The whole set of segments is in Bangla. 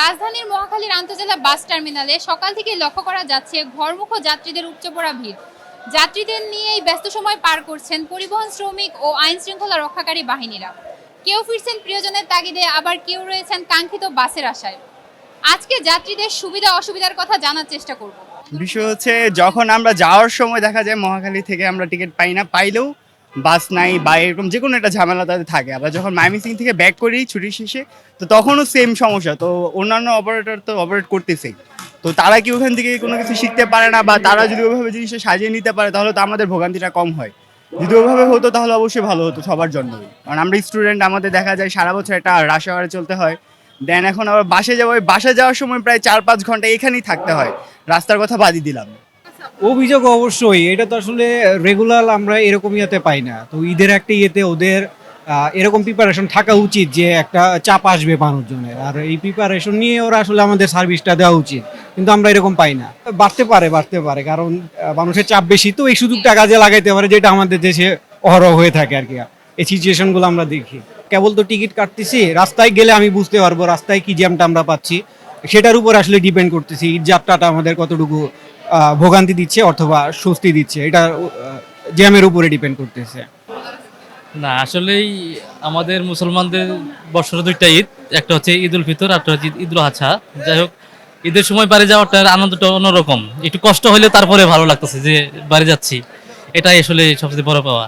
রাজধানীর মহাখালীর আন্তজেলা বাস টার্মিনালে সকাল থেকে লক্ষ্য করা যাচ্ছে ঘরমুখ যাত্রীদের উপচে ভিড়। যাত্রীদের নিয়ে এই ব্যস্ত সময় পার করছেন পরিবহন শ্রমিক ও আইন শৃঙ্খলা রক্ষাকারী বাহিনীরা। কেউ ফিরছেন প্রিয়জনের তাগিদে, আবার কেউ রয়েছেন কাঙ্ক্ষিত বাসের আশায়। আজকে যাত্রীদের সুবিধা অসুবিধার কথা জানার চেষ্টা করব। বিষয় হচ্ছে, যখন আমরা যাওয়ার সময় দেখা যায় মহাখালী থেকে আমরা টিকিট পাই না, পাইলেও বাস নাই, বা এরকম যে কোনো একটা ঝামেলা তাদের থাকে। আবার যখন মাইমিসিং থেকে ব্যাক করি ছুটির শেষে, তো তখনও সেম সমস্যা। তো অন্যান্য অপারেটর তো অপারেট করতেছেই। তো তারা কি ওখান থেকে কোনো কিছু শিখতে পারে না, বা তারা যদি ওইভাবে জিনিসটা সাজিয়ে নিতে পারে, তাহলে তো আমাদের ভোগান্তিটা কম হয়। যদি ওইভাবে হতো, তাহলে অবশ্যই ভালো হতো সবার জন্যই। কারণ আমরা স্টুডেন্ট আমাদের দেখা যায় সারা বছর একটা রাশ আওয়ারে চলতে হয়। দেন এখন আবার বাসে যাব বাসে যাওয়ার সময় প্রায় চার পাঁচ ঘণ্টা এখানেই থাকতে হয়। রাস্তার কথা বাদই দিলাম। অভিযোগ অবশ্যই, এটা তো আসলে রেগুলার আমরা এরকম ইয়েতে পাই না। তো ঈদের একটা ইয়েতে ওদের এরকম প্রিপারেশন থাকা উচিত যে একটা চাপ আসবে মানুষজনের। আর এই প্রিপারেশন নিয়ে ওরা আসলে আমাদের সার্ভিসটা দেওয়া উচিত। কিন্তু আমরা এরকম পাই না। বাড়তে পারে বাড়তে পারে, কারণ মানুষের চাপ বেশি। তো এই সুযোগটা কাজে লাগাইতে পারে যেটা আমাদের দেশে অহরহ হয়ে থাকে আর কি। এই সিচুয়েশনগুলো আমরা দেখি। কেবল তো টিকিট কাটতেছি, রাস্তায় গেলে আমি বুঝতে পারব রাস্তায় কি জ্যামটা আমরা পাচ্ছি। সেটার উপর আসলে ডিপেন্ড করতেছি, ঈদ যাত্রাটা আমাদের কতটুকু ভোগান্তি দিচ্ছে অথবা স্বস্তি দিচ্ছে, এটা জ্যামের উপরে ডিপেন্ড করতেছে। না, আসলেই আমাদের মুসলমানদের বছরে দুইটা ঈদ, একটা হচ্ছে ঈদ উল ফিতর একটা হচ্ছে ঈদ উল আজহা যাই হোক, ঈদের সময় বাড়ি যাওয়াটার আনন্দটা অন্যরকম। একটু কষ্ট হলে তারপরে ভালো লাগতেছে যে বাড়ি যাচ্ছি। এটাই আসলে সবচেয়ে বড় পাওয়া।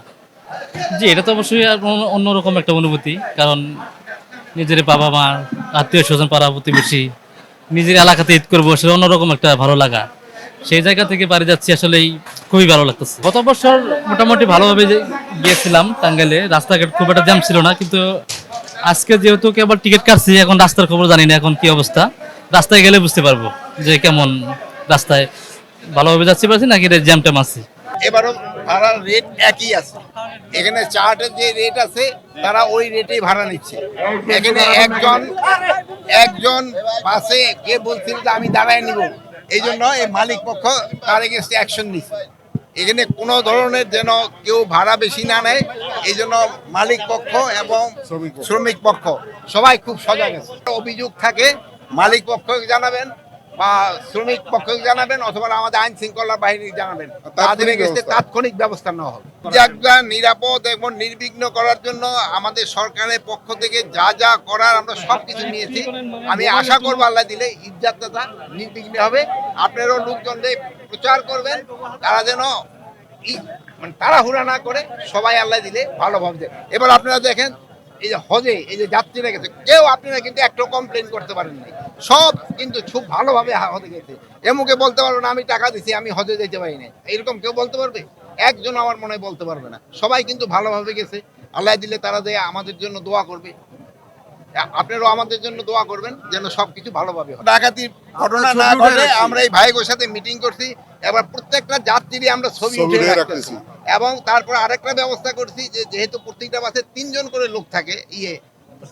জি, এটা তো অবশ্যই অন্যরকম একটা অনুভূতি, কারণ নিজের বাবা মা আত্মীয় স্বজন পাড়া প্রতিবেশী, নিজের এলাকাতে ঈদ করব, সেটা অন্যরকম একটা ভালো লাগা। সেই জায়গা থেকে বাড়ি যাচ্ছি, আসলেই খুবই ভালো লাগতেছে। গত বছর মোটামুটি ভালোভাবে গিয়েছিলাম টাঙ্গাইলে, রাস্তাঘাট খুব একটা জ্যাম ছিল না, কিন্তু আজকে যেহেতু কেবল টিকিট কাটছি, এখন রাস্তার খবর জানি না এখন কি অবস্থা। রাস্তায় গেলে বুঝতে পারব যে কেমন রাস্তায় ভালোভাবে যাচ্ছি পারছি নাকি জ্যাম ট্যাম আছে। এবারও ভাড়ার রেট একই আছে। এখানে চার্টের যে রেট আছে, তারা ওই রেটেই ভাড়া নিচ্ছে। এখানে একজন একজন বাসে কে বলছিল যে আমি দাঁড়ায় নিব। এই জন্য এই মালিক পক্ষ তার এগেনস্টে অ্যাকশন নিচ্ছে এখানে কোনো ধরনের যেন কেউ ভাড়া বেশি না নেয় এই জন্য মালিক পক্ষ এবং শ্রমিক পক্ষ। সবাই খুব সজাগ আছে। অভিযোগ থাকে মালিক পক্ষকে জানাবেন বা শ্রমিক পক্ষকে জানাবেন অথবা আমাদের আইন শৃঙ্খলা বাহিনী জানাবেন। তাদের তাৎক্ষণিক ব্যবস্থা নেওয়া হবে। জায়গা নিরাপদ এবং নির্বিঘ্ন করার জন্য আমাদের সরকারের পক্ষ থেকে যা যা করার আমরা সব কিছু নিয়েছি। আমি আশা করব আল্লাহ দিলে ঈদযাত্রাটা নির্বিঘ্নে হবে। আপনারাও লোকজনদের প্রচার করবেন। তারা যেন মানে তাড়াহুড়া না করে সবাই আল্লাহ দিলে ভালো ভাবছে এবার আপনারা দেখেন এই যে হজে এই যে যাত্রীরা গেছে কেউ আপনারা কিন্তু একটা কমপ্লেন করতে পারেন নাই সব কিন্তু খুব ভালোভাবে হজে গেছে। এমুকে বলতে পারব না আমি টাকা দিছি আমি হজে যেতে পারি না এরকম কেউ বলতে পারবে? একজন আমার মনে হয় বলতে পারবে না। সবাই কিন্তু ভালোভাবে গেছে। আল্লাহ দিলে তারা যে আমাদের জন্য দোয়া করবে। আপনারাও আমাদের জন্য দোয়া করবেন যেন সবকিছু ভালোভাবে হয়। ডাকাতির ঘটনা না ঘটে আমরা এই ভাইগোর সাথে মিটিং করছি। এবার প্রত্যেকটা যাত্রী আমরা ছবি উঠে রাখতেছি। এবং তারপর আরেকটা ব্যবস্থা করছি যে যেহেতু প্রত্যেকটা বাসে তিনজন করে লোক থাকে ইয়ে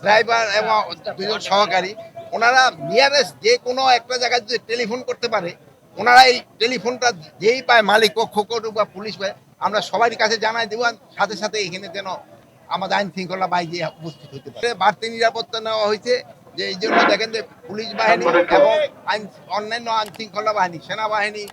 ড্রাইভার এবং দুজন সহকারী ওনারা নিয়ারেস্ট যে কোনো একটা জায়গায় যদি টেলিফোন করতে পারে ওনারা এই টেলিফোনটা যেই পায় মালিক পক্ষ করুক বা পুলিশ পায় আমরা সবারই কাছে জানাই দেবো আর সাথে সাথে এখানে যেন আমাদের আইন শৃঙ্খলা বাহিনী উপস্থিত হতে পারে। বাড়তি নিরাপত্তা নেওয়া হয়েছে যে এই জন্য দেখেন যে পুলিশ বাহিনী এবং আইন অন্যান্য আইন শৃঙ্খলা বাহিনী সেনাবাহিনী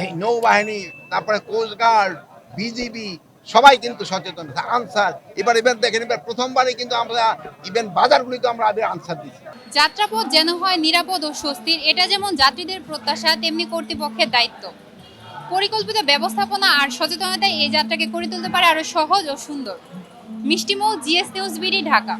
এই নৌবাহিনী, তারপরে কোস্টগার্ড বিজিবি সবাই কিন্তু সচেতন। আনসার এবার এবার দেখেন, এবার প্রথমবারই কিন্তু আমরা ইভেন বাজারগুলিতে আমরা আগে আনসার দিচ্ছি যাত্রাপথ যেন হয় নিরাপদ ও স্বস্তির, এটা যেমন যাত্রীদের প্রত্যাশা, তেমনি কর্তৃপক্ষের দায়িত্ব। পরিকল্পিত ব্যবস্থাপনা আর সচেতনতায় এই যাত্রাকে করে তুলতে পারে আরও সহজ ও সুন্দর। মিষ্টিমৌ জিএস নিউজ বিডি ঢাকা।